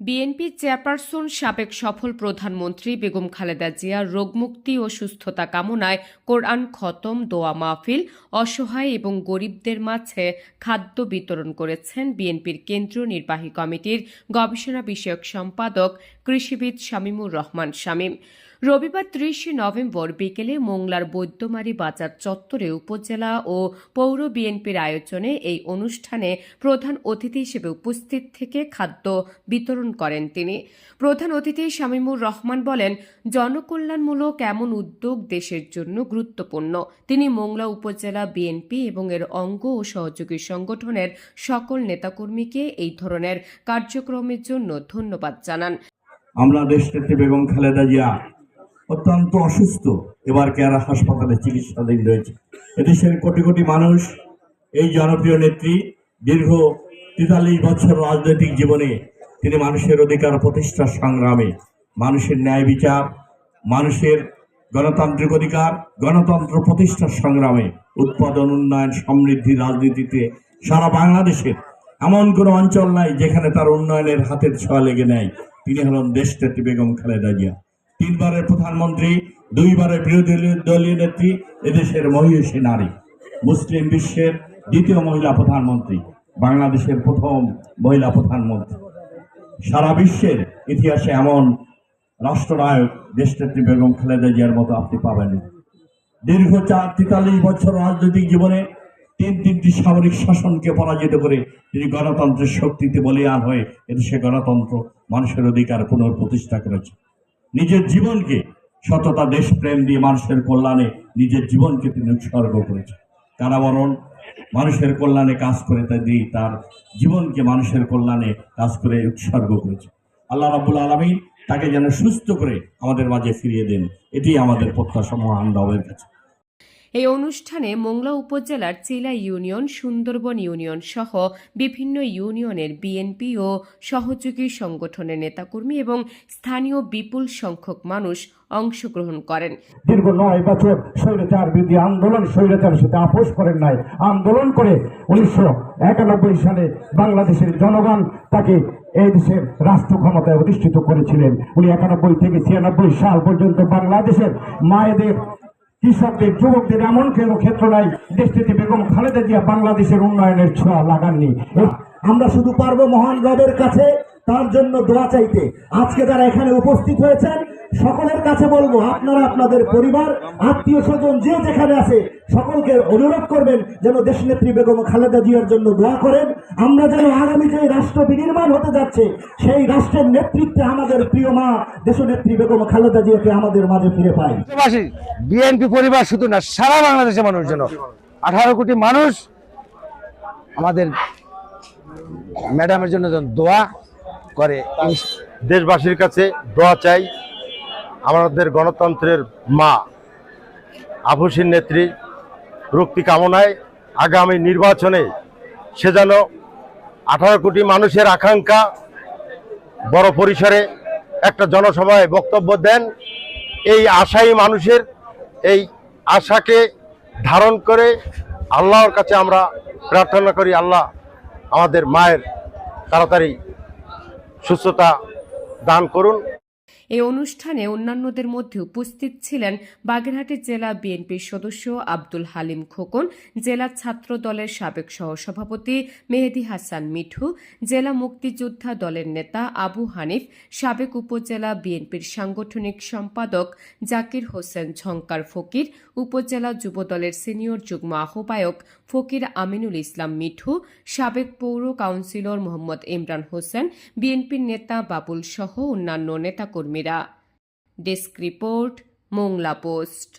BNP chairperson সাবেক সফল প্রধানমন্ত্রী বেগম খালেদা জিয়ার রোগমুক্তি ও সুস্থতা কামনায় কোরআন খতম, দোয়া মাহফিল, অসহায় এবং গরিবদের মাঝে খাদ্য বিতরণ করেছেন বিএনপির কেন্দ্রীয় নির্বাহী কমিটির গবেষণা বিষয়ক সম্পাদক কৃষিবিদ শামীমুর রহমান শামীম। রবিবার ত্রিশে নভেম্বর বিকেলে মোংলার বৈদ্যমারী বাজার চত্বরে উপজেলা ও পৌর বিএনপির আয়োজনে এই অনুষ্ঠানে প্রধান অতিথি হিসেবে উপস্থিত থেকে খাদ্য বিতরণ করেন তিনি। প্রধান অতিথি শামীমুর রহমান বলেন, জনকল্যাণমূলক এমন উদ্যোগ দেশের জন্য গুরুত্বপূর্ণ। তিনি মোংলা উপজেলা বিএনপি এবং এর অঙ্গ ও সহযোগী সংগঠনের সকল নেতাকর্মীকে এই ধরনের কার্যক্রমের জন্য ধন্যবাদ জানান। আমরা দেশনেত্রী বেগম খালেদা জিয়া অত্যন্ত অসুস্থ। এবার কেয়ারা হাসপাতালে চিকিৎসাধীন রয়েছে। এদেশের কোটি কোটি মানুষ এই জনপ্রিয় নেত্রী দীর্ঘ তেতাল্লিশ বছর রাজনৈতিক জীবনে তিনি মানুষের অধিকার প্রতিষ্ঠার সংগ্রামে, মানুষের ন্যায় বিচার, মানুষের গণতান্ত্রিক অধিকার, গণতন্ত্র প্রতিষ্ঠার সংগ্রামে উৎপাদন, উন্নয়ন, সমৃদ্ধি রাজনীতিতে সারা বাংলাদেশের এমন কোনো অঞ্চল নাই যেখানে তার উন্নয়নের হাতের ছোঁয়া লেগে নেয় তিনি হলেন দেশনেত্রী বেগম খালেদা জিয়া। তিনবারের প্রধানমন্ত্রী, দুইবারের বিরোধী দলীয় নেত্রী, এদেশের মহিষী নারী। মুসলিম বিশ্বের দ্বিতীয় মহিলা প্রধানমন্ত্রী, বাংলাদেশের প্রথম মহিলা প্রধানমন্ত্রী। সারা বিশ্বের ইতিহাসে এমন রাষ্ট্রনায়ক দেশনেত্রী বেগম খালেদা জিয়ার মতো আপনি পাবেন। দীর্ঘ চার তেতাল্লিশ বছর রাজনৈতিক জীবনে তিন তিনটি সামরিক শাসনকে পরাজিত করে তিনি গণতন্ত্রের শক্তিতে বলিয়ান হয়ে এদেশে গণতন্ত্র, মানুষের অধিকার পুনঃপ্রতিষ্ঠা করেছে নিজের জীবনকে সততা, দেশপ্রেম দিয়ে মানুষের কল্যাণে নিজের জীবনকে তিনি উৎসর্গ করেছেন। কারাবরণ মানুষের কল্যাণে কাজ করে তাই দিয়ে তার জীবনকে মানুষের কল্যাণে কাজ করে উৎসর্গ করেছে আল্লাহ রাবুল আলমী তাকে যেন সুস্থ করে আমাদের মাঝে ফিরিয়ে দেন। এটি আমাদের প্রত্যাশা মহান রবের কাছে। এই অনুষ্ঠানে মোংলা উপজেলার চিলা ইউনিয়ন, সুন্দরবন ইউনিয়ন সহ বিভিন্ন ইউনিয়নের বিএনপি ও সহযোগী সংগঠনের নেতাকর্মী এবং স্থানীয় বিপুল সংখ্যক মানুষ অংশগ্রহণ করেন। দীর্ঘ নয় বছর স্বৈরাচার বিরোধী আন্দোলন স্বৈরাচারের সাথে আপোষ করেন নাই। আন্দোলন করে উনিশশো একানব্বই সালে বাংলাদেশের জনগণ তাকে এই দেশের রাষ্ট্র ক্ষমতায় অধিষ্ঠিত করেছিলেন। উনি একানব্বই থেকে ছিয়ানব্বই সাল পর্যন্ত বাংলাদেশের মায়েদের কৃষকদের, যুবকদের এমন কোনো ক্ষেত্র নাই। দেশটিতে বেগম খালেদা জিয়া বাংলাদেশের উন্নয়নের ছোঁয়া লাগাননি। আমরা শুধু পারব মহান রবের কাছে, তার জন্য দোয়া চাইতে। আজকে তারা এখানে উপস্থিত হয়েছেন সকলের কাছে বলব আপনারা আপনাদের পরিবার আত্মীয় স্বজন যে যেখানে আছে সকলকে অনুরোধ করবেন যেন দেশনেত্রী বেগম খালেদা জিয়ার জন্য দোয়া করেন। আমরা যেন আগামী যে রাষ্ট্র বিনির্মাণ হতে যাচ্ছে সেই রাষ্ট্রের নেতৃত্বে আমাদের প্রিয় মা দেশনেত্রী বেগম খালেদা জিয়াকে আমাদের মাঝে ফিরে পাই বিএনপি পরিবার শুধু না সারা বাংলাদেশের মানুষ যেন আঠারো কোটি মানুষ আমাদের ম্যাডামের জন্য যেন দোয়া করে। দেশবাসীর কাছে দোয়া চাই। আমাদের গণতন্ত্রের মা আভূষীর নেত্রী, রুক্তি কামনায় আগামী নির্বাচনে সে যেন আঠারো কোটি মানুষের আকাঙ্ক্ষা বড় পরিসরে একটা জনসভায় বক্তব্য দেন। এই আশাই মানুষের এই আশাকে ধারণ করে আল্লাহর কাছে আমরা প্রার্থনা করি, আল্লাহ আমাদের মায়ের তাড়াতাড়ি সুস্থতা দান করুন। এই অনুষ্ঠানে অন্যান্যদের মধ্যে উপস্থিত ছিলেন বাগেরহাটের জেলা বিএনপির সদস্য আব্দুল হালিম খোকন, জেলা ছাত্র দলের সাবেক সহসভাপতি মেহেদি হাসান মিঠু, জেলা মুক্তিযোদ্ধা দলের নেতা আবু হানিফ, সাবেক উপজেলা বিএনপির সাংগঠনিক সম্পাদক জাকির হোসেন ঝঙ্কার ফকির, উপজেলা যুবদলের সিনিয়র যুগ্ম আহ্বায়ক ফকির আমিনুল ইসলাম মিঠু, সাবেক পৌর কাউন্সিলর মোহাম্মদ ইমরান হোসেন, বিএনপির নেতা বাবুল সহ অন্যান্য নেতাকর্মীরা ডেস্ক রিপোর্ট মোংলা পোস্ট।